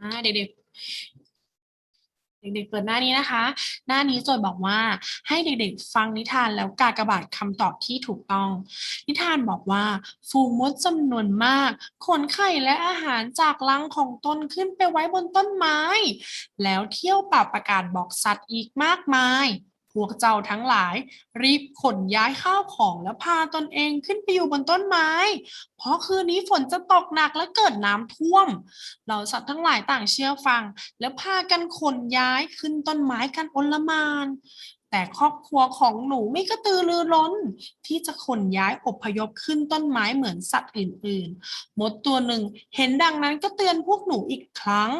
อ่าเด็กๆ เด็กๆ เปิดหน้านี้นะคะ หน้านี้โจทย์บอกว่าให้เด็กๆ ฟังนิทานแล้วกากบาทคำตอบที่ถูกต้อง นิทานบอกว่า ฝูงมดจำนวนมากขนไข่และอาหารจากรังของตนขึ้นไปไว้บนต้นไม้ แล้วเที่ยวป่าประกาศบอกสัตว์อีกมากมาย วกเจ้าทั้งหลาย รีบขนย้ายข้าวของแล้วพาตนเองขึ้นไปอยู่บนต้นไม้ เพราะคืนนี้ฝนจะตกหนักและเกิดน้ำท่วม เราสัตว์ทั้งหลายต่างเชื่อฟัง แล้วพากันขนย้ายขึ้นต้นไม้กันอนละมานแต่ครอบครัวของหนูไม่กระตือรือร้น ที่จะขนย้ายอพยพขึ้นต้นไม้เหมือนสัตว์อื่นๆ มดตัวหนึ่งเห็นดังนั้นก็เตือนพวกหนูอีกครั้ง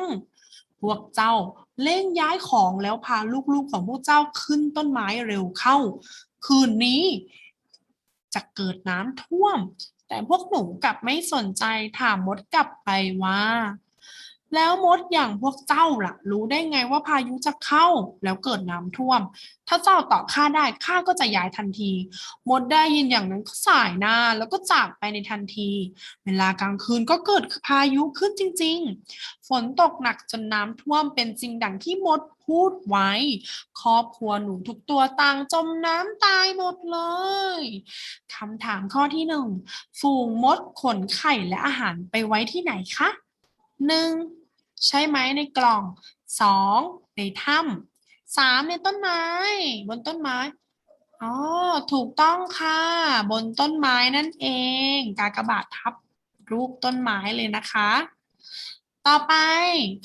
พวกเจ้าเล่นย้ายของแล้วพาลูกๆของพวกเจ้าขึ้นต้นไม้เร็วเข้า คืนนี้จะเกิดน้ำท่วม แต่พวกหนูกลับไม่สนใจถามมดกลับไปว่า แล้วมดอย่างพวกเจ้าล่ะ รู้ได้ไงว่าพายุจะเข้าแล้วเกิดน้ำท่วม ถ้าเจ้าตอบข้าได้ข้าก็จะย้ายทันที มดได้ยินอย่างนั้นก็สายหน้าแล้วก็จากไปในทันที เวลากลางคืนก็เกิดพายุขึ้นจริง ๆ ฝนตกหนักจนน้ำท่วมเป็นจริงดังที่มดพูดไว้ ครอบครัวหนูทุกตัวต่างจมน้ำตายหมดเลยคำถามข้อที่หนึ่งฝูงมดขนไข่และอาหารไปไว้ที่ไหนคะ หนึ่งใช่ไหมในกล่องสองในถ้ำสามในต้นไม้ บนต้นไม้ อ๋อ ถูกต้องค่ะ บนต้นไม้นั่นเอง กากบาททับรูปต้นไม้เลยนะคะ ต่อไป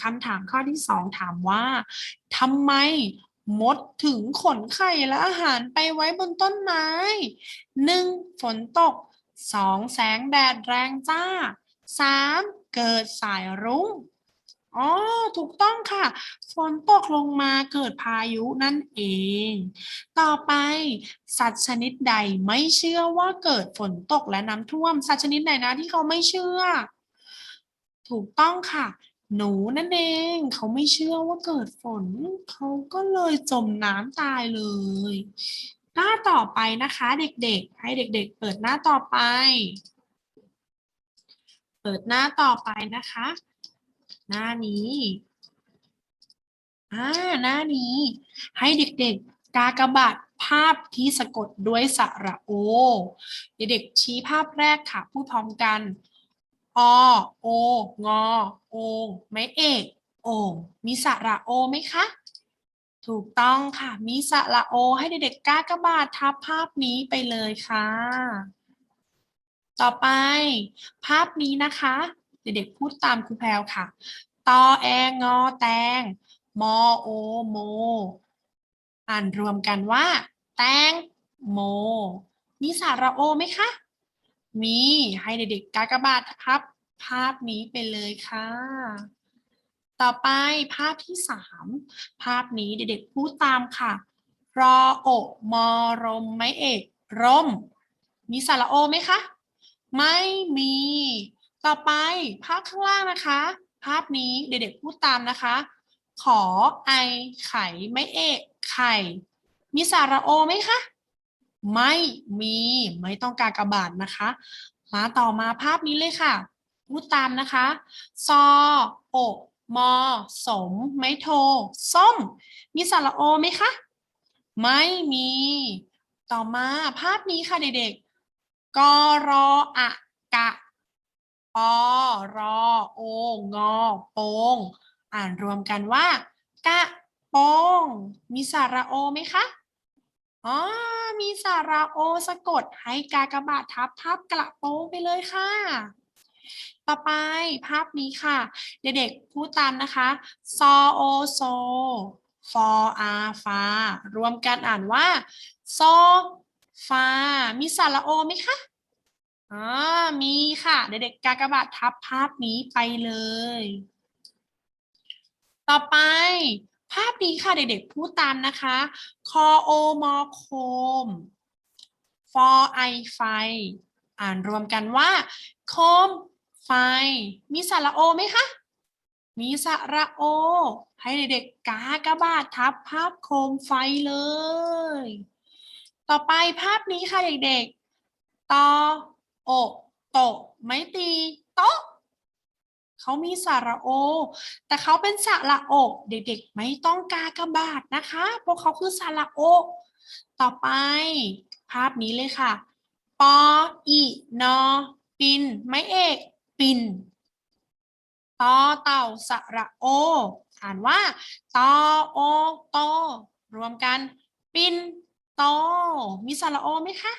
คำถามข้อที่สองถามว่าทำไมมดถึงขนไข่และอาหารไปไว้บนต้นไม้หนึ่งฝนตกสองแสงแดดแรงจ้า สามเกิดสายรุ้งอ๋อ ถูกต้องค่ะ ฝนตกลงมาเกิดพายุนั่นเอง ต่อไป สัตว์ชนิดใดไม่เชื่อว่าเกิดฝนตกและน้ำท่วม สัตว์ชนิดไหนนะที่เขาไม่เชื่อ ถูกต้องค่ะ หนูนั่นเอง เขาไม่เชื่อว่าเกิดฝน เขาก็เลยจมน้ำตายเลย หน้าต่อไปนะคะ เด็กๆ ให้เด็ก ๆ เปิดหน้าต่อไป เปิดหน้าต่อไปนะคะ หน้านี้อ่าหน้านี้ ให้เด็กๆกากบาทภาพที่สะกดด้วยสระโอ เด็กๆชี้ภาพแรกค่ะ พูดพร้อมกันอโองอโองไม้เอกโอ่งมีสระโอไหมคะ ถูกต้องค่ะ มีสระโอ ให้เด็กๆกากบาททับภาพนี้ไปเลยค่ะ ต่อไป ภาพนี้นะคะ เด็กๆพูดตามครูแพรวค่ะ ตอแองงอแตง มอโอโม อ่านรวมกันว่า แตงโม มีสาระโอไหมคะ มีให้เด็กๆกากบาททับภาพนี้ไปเลยค่ะ ต่อไปภาพที่สามภาพนี้เด็กๆพูดตามค่ะ รอโอมอรมไม้เอกร่ม มีสาระโอไหมคะ ไม่มี ต่อไปภาพข้างล่างนะคะ ภาพนี้เด็กๆพูดตามนะคะ ขอไอไข่ไม่เอกไข่ มีสระโอไหมคะ ไม่มีไม่ต้องการกระบาดนะคะมาต่อมาภาพนี้เลยค่ะพูดตามนะคะ ซอ โอ มอ สม ไม่โท ส้ม มีสระโอไหมคะ ไม่มี ต่อมาภาพนี้ค่ะเด็ก ๆกรออะกะปอรอโองอโปงอ่านรวมกันว่า กะโปงมีสระโอไหมคะอ๋อมีสระโอสะกดให้กากบาททับภาพกระโปงไปเลยค่ะ ต่อไปภาพนี้ค่ะ เด็กๆพูดตามนะคะซอโอโซฟออาฟารวมกันอ่านว่าโซ ฟ้า มีสระโอไหมคะอ๋อมีค่ะ เด็กๆกากบาททับภาพนี้ไปเลย ต่อไป ภาพนี้ค่ะ เด็กๆ พูดตามนะคะ คอโอมอโคมฟอไอไฟ อ่านรวมกันว่า โคม ไฟ มีสระโอไหมคะมีสระโอ ให้เด็กๆกากบาททับภาพโคมไฟเลย ต่อไปภาพนี้ค่ะเด็กๆตอโอโตไม่ตีโตเขามีสระโอ แต่เขาเป็นสระโอ เด็กๆ ไม่ต้องกากระบาทนะคะเพราะเขาคือสระโอ ต่อไป ภาพนี้เลยค่ะ ปออีนอปิน ไม่เอกปินตอเต่าสระโอ อ่านว่าตอโอโตรวมกัน ปิน โต มีสระโอไหมคะ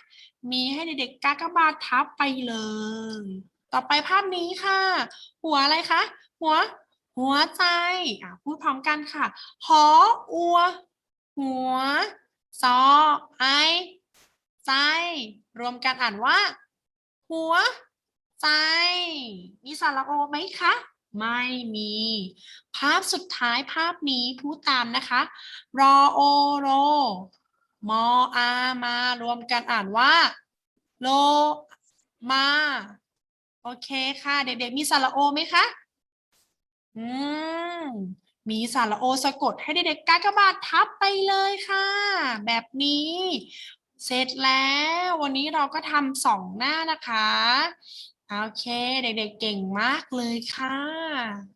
มีให้เด็กๆกากบาททับไปเลย ต่อไปภาพนี้ค่ะ หัวอะไรคะ หัว หัวใจ อะพูดพร้อมกันค่ะ หออัว หัว ซอ ไอ ใจ รวมกันอ่านว่า หัว ใจ มีสระโอไหมคะไม่มี ภาพสุดท้ายภาพนี้พูดตามนะคะ รอโอโร มออามารวมกันอ่านว่า โลมา โอเคค่ะ เด็กๆมีสระโอไหมคะ อืม มีสระโอสะกดให้เด็กๆกากบาททับไปเลยค่ะ แบบนี้ เสร็จแล้ว วันนี้เราก็ทำสองหน้านะคะ โอเค เด็กๆเก่งมากเลยค่ะ